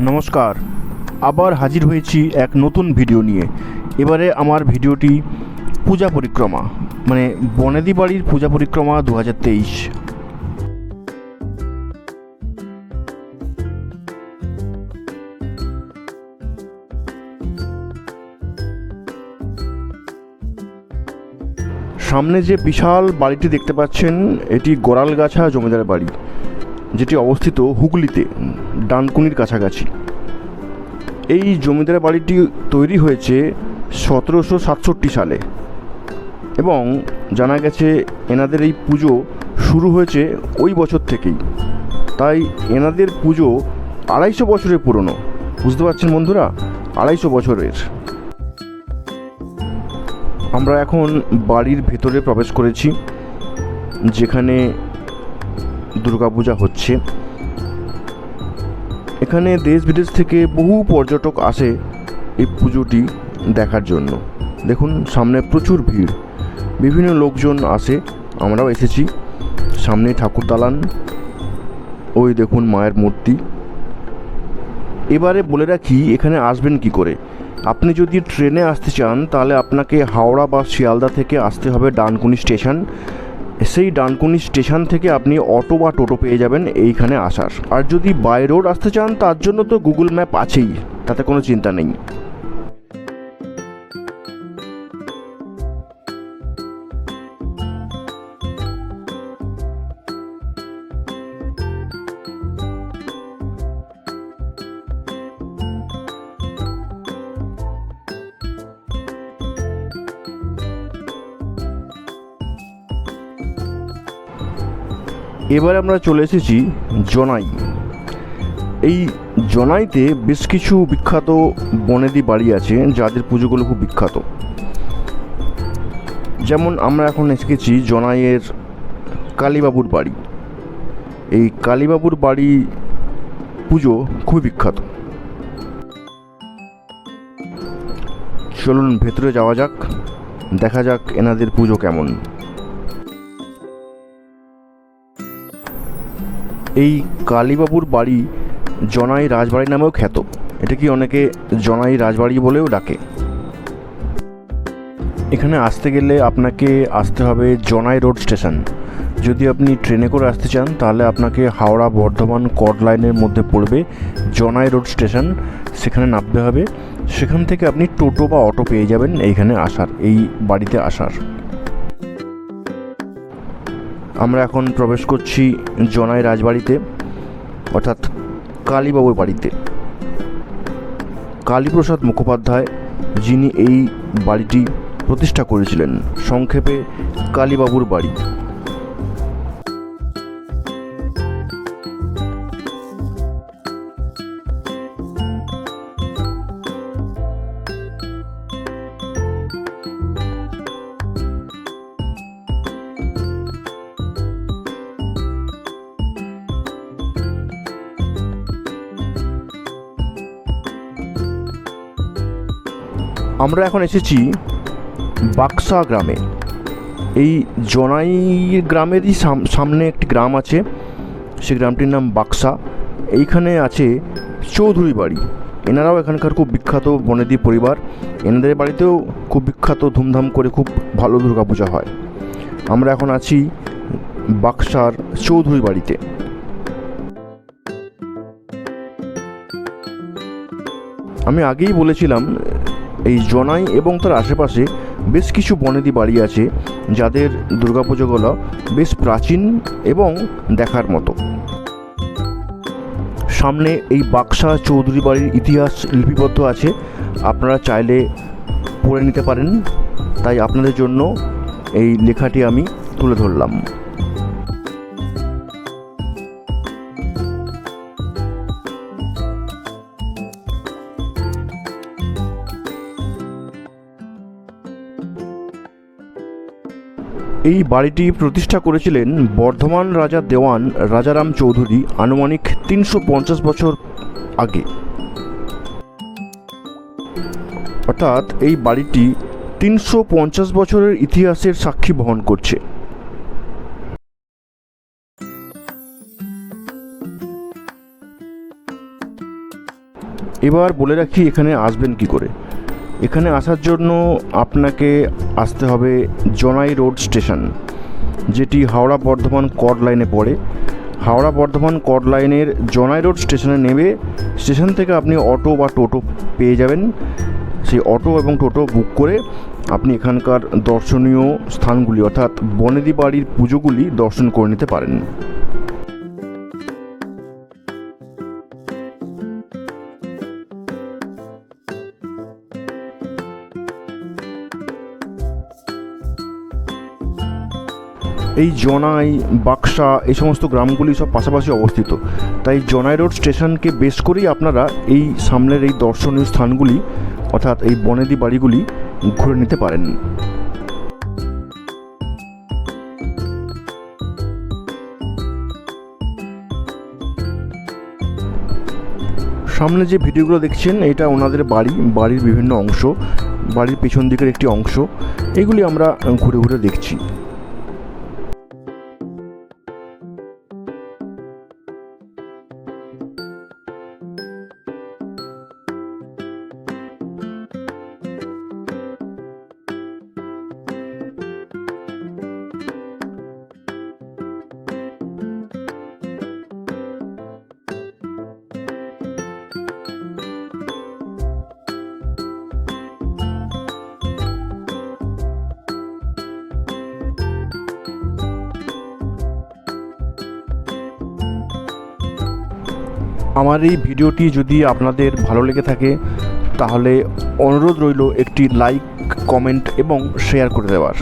নমস্কার। আবার হাজির হয়েছি এক নতুন ভিডিও নিয়ে। এবারে আমার ভিডিওটি পূজা পরিক্রমা মানে বনেদি বাড়ির পূজা পরিক্রমা দু হাজার তেইশ। সামনে যে বিশাল বাড়িটি দেখতে পাচ্ছেন, এটি গোড়ালগাছা জমিদার বাড়ি। যেটি অবস্থিত হুগলিতে, ডানকুনির কাছাকাছি। এই জমিদার বাড়িটি তৈরি হয়েছে সতেরোশো সাতষট্টি সালে এবং জানা গেছে এনাদের এই পুজো শুরু হয়েছে ওই বছর থেকেই। তাই এনাদের পুজো আড়াইশো বছরের পুরনো। বুঝতে পারছেন বন্ধুরা? আড়াইশো বছরের। আমরা এখন বাড়ির ভেতরে প্রবেশ করেছি, যেখানে দুর্গাপূজা হচ্ছে। এখানে দেশ বিদেশ থেকে বহু পর্যটক আসে এই পুজোটি দেখার জন্য। দেখুন, সামনে প্রচুর ভিড়। বিভিন্ন লোকজন আসে, আমরাও এসেছি। সামনে ঠাকুর দালান, ওই দেখুন মায়ের মূর্তি। এবারে বলে রাখি, এখানে আসবেন কি করে? আপনি যদি ট্রেনে আসতে চান, তাহলে আপনাকে হাওড়া বা শিয়ালদা থেকে আসতে হবে ডানকুনি স্টেশন। সেই ডানকুনি স্টেশন থেকে আপনি অটো বা টোটো পেয়ে যাবেন এইখানে আসার। আর যদি বাই রোড আসতে চান, তার জন্য তো গুগল ম্যাপ আছেই, তাতে কোনো চিন্তা নেই। এবার আমরা চলে এসেছি জনাই। এই জনাইতে বেশ কিছু বিখ্যাত বনেদি বাড়ি আছে, যাদের পুজোগুলো খুব বিখ্যাত। যেমন আমরা এখন এসেছি জনাইয়ের কালীবাবুর বাড়ি। এই কালীবাবুর বাড়ি পুজো খুবই বিখ্যাত। চলুন ভেতরে যাওয়া যাক, দেখা যাক এনাদের পুজো কেমন। এই কালীবাবুর বাড়ি জনাই রাজবাড়ি নামেও খ্যাত। এটা কি অনেকে জনাই রাজবাড়ি বলেও ডাকে? এখানে আসতে গেলে আপনাকে আসতে হবে জনাই রোড স্টেশন। যদি আপনি ট্রেনে করে আসতে চান, তাহলে আপনাকে হাওড়া বর্ধমান কড লাইনের মধ্যে পড়বে জনাই রোড স্টেশন। সেখানে নামতে হবে। সেখান থেকে আপনি টোটো বা অটো পেয়ে যাবেন এইখানে আসার, এই বাড়িতে আসার। আমরা এখন প্রবেশ করছি জনাই রাজবাড়িতে, অর্থাৎ কালীবাবুর বাড়িতে। কালীপ্রসাদ মুখোপাধ্যায়, যিনি এই বাড়িটি প্রতিষ্ঠা করেছিলেন, সংক্ষেপে কালীবাবুর বাড়ি। আমরা এখন এসেছি বাক্সা গ্রামে। এই জনাই গ্রামেরই সাম- সামনে একটি গ্রাম আছে। সেই গ্রামটির নাম বাক্সা। এইখানে আছে চৌধুরী বাড়ি। এনারাও এখানকার খুব বিখ্যাত বনেদি পরিবার। এনাদের বাড়িতেও খুব বিখ্যাত, ধুমধাম করে খুব ভালো দুর্গাপূজা হয়। আমরা এখন আছি বাক্সার চৌধুরী বাড়িতে। আমি আগেই বলেছিলাম এই জনাই এবং তার আশেপাশে বেশ কিছু বনেদি বাড়ি আছে যাদের দুর্গাপুজোগুলো বেশ প্রাচীন এবং দেখার মতো। সামনে এই বাক্সা চৌধুরী বাড়ির ইতিহাস লিপিবদ্ধ আছে। আপনারা চাইলে পড়ে নিতে পারেন। তাই আপনাদের জন্য এই লেখাটি আমি তুলে ধরলাম। এই বাড়িটি প্রতিষ্ঠা করেছিলেন বর্ধমান রাজা দেওয়ান রাজারাম চৌধুরী আনুমানিক তিনশো পঞ্চাশ বছর আগে। অর্থাৎ এই বাড়িটি তিনশো পঞ্চাশ বছরের ইতিহাসের সাক্ষী বহন করছে। এবার বলে রাখি এখানে আসবেন কি করে। এখানে আসার জন্য আপনাকে আসতে হবে জনাই রোড স্টেশন, যেটি হাওড়া বর্ধমান কড লাইনে পড়ে। হাওড়া বর্ধমান কড লাইনের জনাই রোড স্টেশনে নেমে স্টেশন থেকে আপনি অটো বা টোটো পেয়ে যাবেন। সেই অটো এবং টোটো বুক করে আপনি এখানকার দর্শনীয় স্থানগুলি, অর্থাৎ বনেদি বাড়ির পুজোগুলি দর্শন করে নিতে পারেন। এই জনাই, বাক্সা, এই সমস্ত গ্রামগুলি সব পাশাপাশি অবস্থিত। তাই জনাই রোড স্টেশনকে বেশ করেই আপনারা এই সামনের এই দর্শনীয় স্থানগুলি, অর্থাৎ এই বনেদি বাড়িগুলি, ঘুরে নিতে পারেন। সামনে যে ভিডিওগুলো দেখছেন, এটা ওনাদের বাড়ি, বাড়ির বিভিন্ন অংশ, বাড়ির পেছন দিকের একটি অংশ। এগুলি আমরা ঘুরে ঘুরে দেখছি। আমার এই ভিডিওটি যদি আপনাদের ভালো লেগে থাকে, তাহলে অনুরোধ রইল একটি লাইক কমেন্ট এবং শেয়ার করে দেওয়ার।